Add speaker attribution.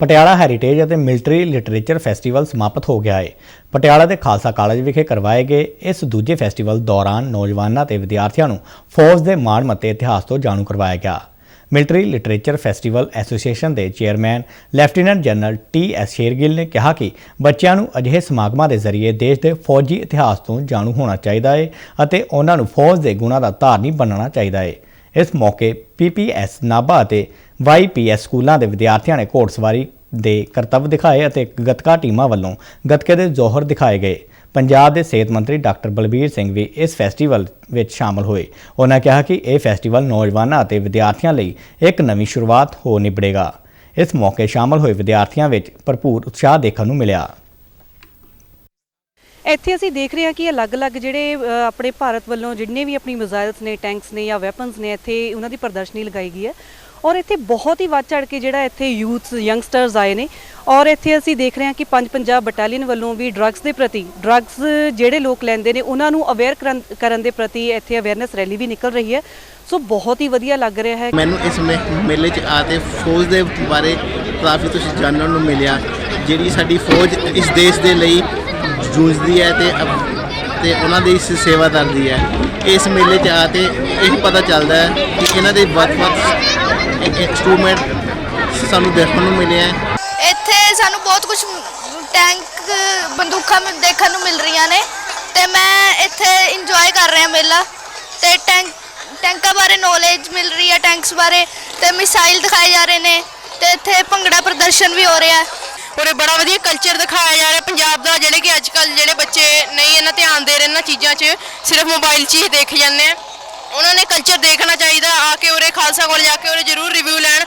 Speaker 1: Patiala heritage ਅਤੇ military literature festival ਸਮਾਪਤ ਹੋ ਗਿਆ ਹੈ ਪਟਿਆਲਾ ਦੇ ਖਾਲਸਾ ਕਾਲਜ ਵਿਖੇ ਕਰਵਾਏ ਗਏ ਇਸ ਦੂਜੇ ਫੈਸਟੀਵਲ ਦੌਰਾਨ ਨੌਜਵਾਨਾਂ ਤੇ ਵਿਦਿਆਰਥੀਆਂ ਨੂੰ ਫੌਜ ਦੇ ਮਾਣ ਮੱਤੇ ਇਤਿਹਾਸ ਤੋਂ ਜਾਣੂ ਕਰਵਾਇਆ ਗਿਆ। ਮਿਲਟਰੀ ਲਿਟਰੇਚਰ ਫੈਸਟੀਵਲ ਐਸੋਸੀਏਸ਼ਨ ਦੇ chairman lieutenant general T S Shergill ਨੇ ਕਿਹਾ ਕਿ ਬੱਚਿਆਂ ਨੂੰ ਅਜਿਹੇ ਸਮਾਗਮਾਂ ਦੇ ਜ਼ਰੀਏ ਦੇਸ਼ ਦੇ ਫੌਜੀ ਇਤਿਹਾਸ ਤੋਂ ਜਾਣੂ ਹੋਣਾ ਚਾਹੀਦਾ ਹੈ ਅਤੇ ਉਹਨਾਂ ਨੂੰ ਫੌਜ ਦੇ ਗੁਣਾਂ ਦਾ ਧਾਰਨੀ ਬਣਨਾ ਚਾਹੀਦਾ ਹੈ ਇਸ ਮੌਕੇ ਪੀਪੀਐਸ ਨਾਭਾ ਅਤੇ ਵਾਈਪੀਐਸ ਸਕੂਲਾਂ ਦੇ ਵਿਦਿਆਰਥੀਆਂ ਨੇ ਘੋੜਸਵਾਰੀ ਦੇ ਕਰਤੱਵ ਦਿਖਾਏ ਅਤੇ ਗੱਤਕਾ ਟੀਮਾਂ ਵੱਲੋਂ ਗੱਤਕੇ ਦੇ ਜੋਹਰ ਦਿਖਾਏ ਗਏ। ਪੰਜਾਬ ਦੇ ਸਿਹਤ ਮੰਤਰੀ ਡਾਕਟਰ ਬਲਬੀਰ ਸਿੰਘ ਵੀ ਇਸ ਫੈਸਟੀਵਲ ਵਿੱਚ ਸ਼ਾਮਲ ਹੋਏ। ਉਹਨਾਂ ਕਿਹਾ ਕਿ ਇਹ ਫੈਸਟੀਵਲ ਨੌਜਵਾਨਾਂ ਅਤੇ ਵਿਦਿਆਰਥੀਆਂ ਲਈ ਇੱਕ ਨਵੀਂ ਸ਼ੁਰੂਆਤ ਹੋ ਨਿਬੜੇਗਾ। ਇਸ ਮੌਕੇ ਸ਼ਾਮਲ ਹੋਏ ਵਿਦਿਆਰਥੀਆਂ ਵਿੱਚ ਭਰਪੂਰ ਉਤਸ਼ਾਹ ਦੇਖਣ ਨੂੰ ਮਿਲਿਆ।
Speaker 2: ਇੱਥੇ ਅਸੀਂ ਦੇਖ ਰਹੇ ਹਾਂ ਕਿ ਅਲੱਗ-ਅਲੱਗ ਜਿਹੜੇ ਅ, ਆਪਣੇ ਭਾਰਤ ਵੱਲੋਂ ਜਿੰਨੇ ਵੀ ਆਪਣੀ ਮਿਜ਼ਾਈਲਸ ਨੇ ਟੈਂਕਸ ਨੇ ਜਾਂ ਵੈਪਨਸ ਨੇ ਇੱਥੇ ਉਹਨਾਂ ਦੀ ਪ੍ਰਦਰਸ਼ਨੀ ਲਗਾਈ ਗਈ ਹੈ। ਔਰ ਇੱਥੇ ਬਹੁਤ ਹੀ ਵੱਧ ਚੜ ਕੇ ਜਿਹੜਾ ਇੱਥੇ ਯੂਥਸ ਯੰਗਸਟਰਸ ਆਏ ਨੇ। ਔਰ ਇੱਥੇ ਅਸੀਂ ਦੇਖ ਰਹੇ ਹਾਂ ਕਿ ਪੰਜ ਪੰਜਾਬ ਬਟਾਲੀਅਨ ਵੱਲੋਂ ਵੀ ਡਰੱਗਸ ਦੇ ਪ੍ਰਤੀ ਡਰੱਗਸ ਜਿਹੜੇ ਲੋਕ ਲੈਂਦੇ ਨੇ ਉਹਨਾਂ ਨੂੰ ਅਵੇਅਰ ਕਰਨ ਦੇ ਪ੍ਰਤੀ ਇੱਥੇ ਅਵੇਅਰਨੈਸ ਰੈਲੀ ਵੀ ਨਿਕਲ ਰਹੀ ਹੈ। ਸੋ ਬਹੁਤ ਹੀ ਵਧੀਆ ਲੱਗ ਰਿਹਾ ਹੈ।
Speaker 3: ਮੈਨੂੰ ਇਸ ਮੇ- ਮੇਲੇ 'ਚ ਆ ਕੇ ਫੌਜ ਦੇ ਬਾਰੇ ਕਾਫੀ ਕੁਛ ਜਾਣਨ ਨੂੰ ਮਿਲਿਆ ਜਿਹੜੀ ਸਾਡੀ ਫੌਜ ਇਸ ਦੇਸ਼ ਦੇ ਲਈ ਜੂਝਦੀ ਹੈ ਤੇ ਤੇ ਉਹਨਾਂ ਦੀ ਸ- ਸੇਵਾ ਕਰਦੀ ਹੈ। ਇਸ ਮੇਲੇ 'ਚ ਆ ਕੇ ਇਹ ਪਤਾ ਚੱਲਦਾ ਹੈ ਕਿ ਇਹਨਾਂ ਦੇ ਵੱਖ-ਵੱਖ ਇੰਸਟਰੂਮੈਂਟ ਸਾਨੂੰ ਦੇਖਣ ਨੂੰ ਮਿਲੇ ਹੈ।
Speaker 4: ਇੱਥੇ ਸਾਨੂੰ ਬਹੁਤ ਕੁਝ ਟੈਂਕ ਬੰਦੂਕਾਂ ਦੇਖਣ ਨੂੰ ਮਿਲ ਰਹੀਆਂ ਨੇ ਤੇ ਮੈਂ ਇੱਥੇ ਇੰਜੋਏ ਕਰ ਰਿਹਾ ਮੇਲਾ ਤੇ ਟੈਂਕ ਟੈਂਕਾਂ ਬਾਰੇ ਨੌਲੇਜ ਮਿਲ ਰਹੀ ਹੈ ਟੈਂਕਸ ਬਾਰੇ ਤੇ ਮਿਸਾਈਲ ਦਿਖਾਏ ਜਾ ਰਹੇ ਨੇ ਤੇ ਇੱਥੇ ਭੰਗੜਾ ਪ੍ਰਦਰਸ਼ਨ ਵੀ ਹੋ ਰਿਹਾ ਹੈ।
Speaker 5: ਔਰ ਇਹ ਬੜਾ ਵਧੀਆ ਕਲਚਰ ਦਿਖਾਇਆ ਜਾ ਰਿਹਾ ਪੰਜਾਬ ਦਾ, ਜਿਹੜੇ ਕਿ ਅੱਜ ਕੱਲ ਜਿਹੜੇ ਬੱਚੇ ਨਹੀਂ ਇਹਨਾਂ ਧਿਆਨ ਦੇ ਰਹੇ ਇਹਨਾਂ ਚੀਜ਼ਾਂ 'ਚ, ਸਿਰਫ ਮੋਬਾਈਲ 'ਚ ਹੀ ਦੇਖ ਜਾਂਦੇ ਆ। ਉਹਨਾਂ ਨੇ ਕਲਚਰ ਦੇਖਣਾ ਚਾਹੀਦਾ, ਆ ਕੇ ਉਰੇ ਖਾਲਸਾ ਕੋਲ ਜਾ ਕੇ ਉਰੇ ਜ਼ਰੂਰ ਰਿਵਿਊ ਲੈਣ।